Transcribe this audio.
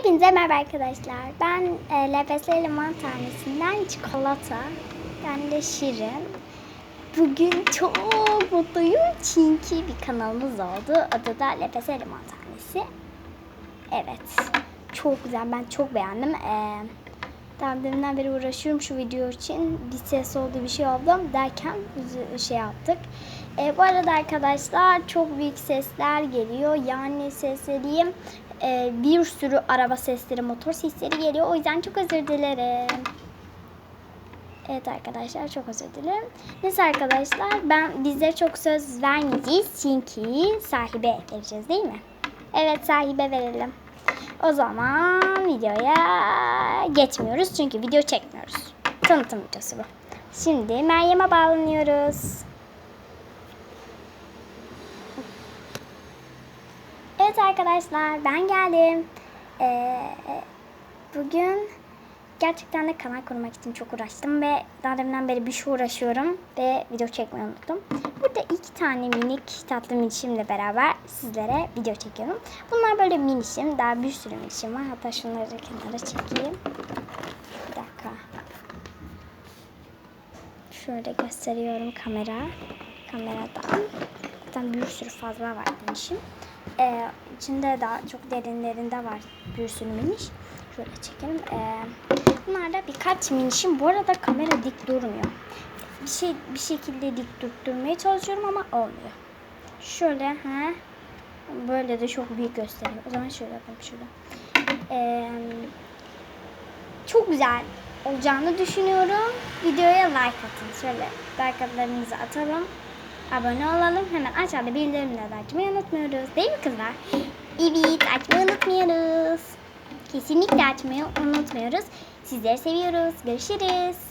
Hepinize merhaba arkadaşlar. Ben e, LPS Limon Tanesi'nden çikolata. Ben de Şirin. Bugün çok mutluyum çünkü bir kanalımız oldu. Adı da LPS Limon Tanesi. Evet. Çok güzel. Ben çok beğendim. Ee, daha deminden beri uğraşıyorum şu video için. Bir ses oldu, bir şey oldu derken şey yaptık. Ee, bu arada arkadaşlar çok büyük sesler geliyor. Yani sesleriyim. Ee, bir sürü araba sesleri, motor sesleri geliyor. O yüzden çok özür dilerim. Evet arkadaşlar çok özür dilerim. Neyse arkadaşlar ben bize çok söz vermeyeceğiz çünkü sahibe vereceğiz değil mi? Evet sahibe verelim. O zaman videoya geçmiyoruz çünkü video çekmiyoruz. Tanıtım videosu bu. Şimdi Meryem'e bağlanıyoruz. Evet arkadaşlar ben geldim. Ee, bugün gerçekten de kanal kurmak için çok uğraştım ve daha beri bir şey uğraşıyorum ve video çekmeyi unuttum. Burada iki tane minik tatlı minişimle beraber sizlere video çekiyorum. Bunlar böyle minişim. Daha bir sürü minişim var. Hatta şunları kenara çekeyim. Bir dakika. Şöyle gösteriyorum kamera. Kameradan. Zaten bir sürü fazla var minişim. Ee, içinde daha çok derinlerinde var bir sürü miniş. Şöyle çekelim. Ee, bunlarda birkaç minişim. Bu arada kamera dik durmuyor. Bir şey bir şekilde dik tutturmaya çalışıyorum ama olmuyor. Şöyle ha böyle de çok büyük gösteriyor. O zaman şöyle yapalım şurada. Ee, çok güzel olacağını düşünüyorum. Videoya like atın. Şöyle like atlarınızı atalım. Abone olalım. Hemen aşağıda bildirimleri açmayı unutmuyoruz. Değil mi kızlar? Evet açmayı unutmuyoruz. Kesinlikle açmayı unutmuyoruz. Sizleri seviyoruz. Görüşürüz.